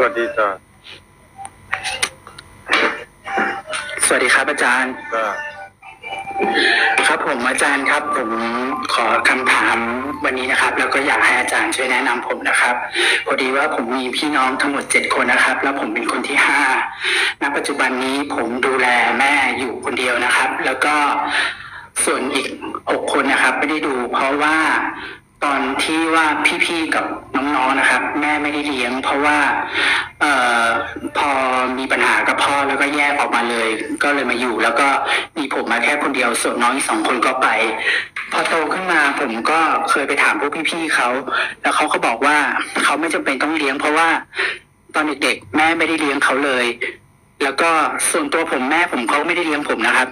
สวัสดีจ้าสวัสดีครับอาจารย์ จ้าครับผมอาจารย์ครับ ผมขอคำถามวันนี้นะครับ แล้วก็อยากให้อาจารย์ช่วยแนะนำผมนะครับ พอดีว่าผมมีพี่น้องทั้งหมดเจ็ดคนนะครับ แล้วผมเป็นคนที่ห้าณปัจจุบันนี้ผมดูแลแม่อยู่คนเดียวนะครับ แล้วก็ส่วนอีกหกคนนะครับ ไม่ได้ดูเพราะว่า ตอนที่ว่าพี่ๆกับน้องๆนะครับ แม่ไม่ได้เลี้ยง เพราะว่า เอ่อพอมีปัญหากับพ่อแล้วก็แยกออกมาเลย ก็เลยมาอยู่ แล้วก็มีผมมาแค่คนเดียวส่วนน้องอีกสองคนก็ไป พอโตขึ้นมาผมก็เคยไปถามพวกพี่ๆเขาแล้วเขาก็บอกว่าเขาไม่จำเป็นต้องเลี้ยง เพราะว่า ตอนเด็กๆแม่ไม่ได้เลี้ยงเขาเลย แล้วก็ส่วนตัวผมแม่ผมเขาไม่ได้เลี้ยงผมนะครับ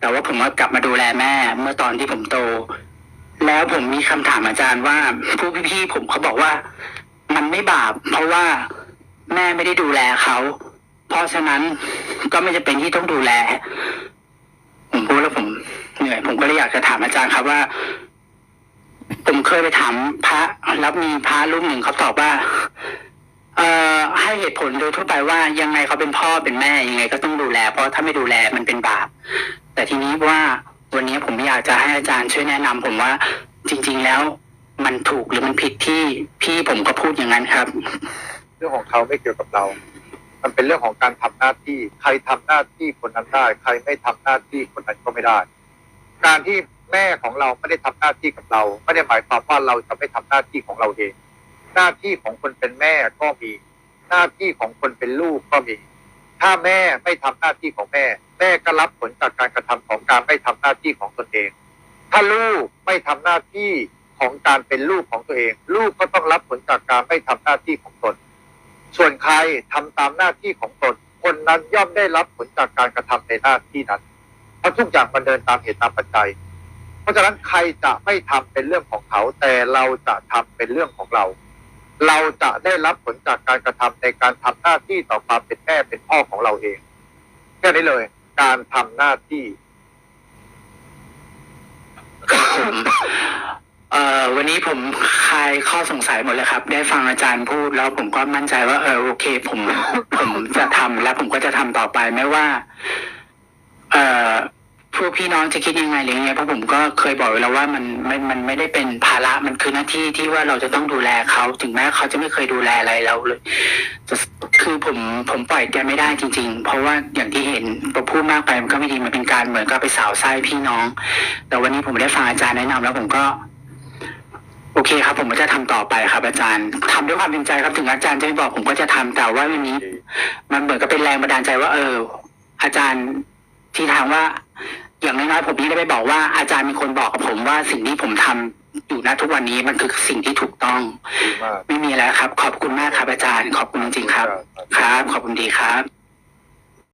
แต่ว่าผมก็กลับมาดูแลแม่เมื่อตอนที่ผมโต แล้วผมมีคำถามอาจารย์ว่าพวกพี่ๆผมเขาบอกว่า มันไม่บาป เพราะว่าแม่ไม่ได้ดูแลเขาเพราะฉะนั้นก็ไม่จะเป็นที่ต้องดูแล ผมพูดแล้วผมเหนื่อยผมก็เลยอยากจะถามอาจารย์ครับว่า ผมเคยไปถามพระแล้วมีพระรูปหนึ่งเขาตอบว่า เอ่อให้เหตุผลโดยทั่วไปว่ายังไงเขาเป็นพ่อเป็นแม่ยังไง ก็ต้องดูแล เพราะถ้าไม่ดูแลมันเป็นบาป แต่ทีนี้ว่า วันนี้ผมอยากจะให้อาจารย์ช่วยแนะนำผมว่าจริง ๆแล้วมันถูกหรือมันผิดที่พี่ผมก็พูดอย่างนั้นครับ เรื่องของเขาไม่เกี่ยวกับเรา มันเป็นเรื่องของการทำหน้าที่ ใครทำหน้าที่คนนั้นได้ ใครไม่ทำหน้าที่คนนั้นก็ไม่ได้ การที่แม่ของเราไม่ได้ทำหน้าที่กับเรา ไม่ได้หมายความว่าเราจะไม่ทำหน้าที่ของเราเอง หน้าที่ของคนเป็นแม่ก็มี หน้าที่ของคนเป็นลูกก็มี ถ้าแม่ไม่ทำหน้าที่ของแม่ แม่ก็รับผลจากการกระทำของการไม่ทำหน้าที่ของตนเอง ถ้าลูกไม่ทำหน้าที่ของการเป็นลูกของตัวเอง ลูกก็ต้องรับผลจากการไม่ทำหน้าที่ของตน ส่วนใครทำตามหน้าที่ของตน คนนั้นย่อมได้รับผลจากการกระทำในหน้าที่นั้นเพราะทุกอย่างมันเดินตามเหตุตามปัจจัย เพราะฉะนั้นใครจะไม่ทำเป็นเรื่องของเขา แต่เราจะทำเป็นเรื่องของเรา เราจะได้รับผลจากการกระทำในการทำหน้าที่ต่อความเป็นแม่เป็นพ่อของเราเองแค่นี้เลย การทำหน้าที่เอ่อวันนี้ผมคลายข้อสงสัยหมดเลยครับ ได้ฟังอาจารย์พูดแล้วผมก็มั่นใจว่าเออโอเค ผม ผมจะทำและผมก็จะทำต่อไปไม่ว่า พี่น้องจะคิดยังไงหรือยังไงเพราะผมก็เคยบอกไว้แล้วว่ามันไม่มันไม่ได้เป็นภาระมันคือหน้าที่ที่ว่าเราจะต้องดูแลเขาถึงแม้เขาจะไม่เคยดูแลอะไรเราเลยคือผมผมปล่อยแกไม่ได้จริง ๆ เพราะว่าอย่างที่เห็นพอพูดมากไปมันก็ไม่ดีมันเป็นการเหมือนกับไปสาวไส้พี่น้อง แต่วันนี้ผมได้ฟังอาจารย์แนะนำแล้วผมก็ โอเคครับ ผมก็จะทำต่อไปครับ อาจารย์ทำด้วยความจริงใจครับถึงอาจารย์จะไม่บอกผมก็จะทำแต่ว่าวันนี้ มันเหมือนกับเป็นแรงบันดาลใจว่า เออ อาจารย์ที่ทางว่า อย่างน้อยๆผมนี่ได้ไปบอกว่าอาจารย์มีคนบอกกับผมว่าสิ่งที่ผมทำอยู่ณทุกวันนี้มันคือสิ่งที่ถูกต้องดีมากไม่มีแล้วครับ ขอบคุณมากครับอาจารย์ ขอบคุณจริงๆครับ ครับ ขอบคุณดีครับ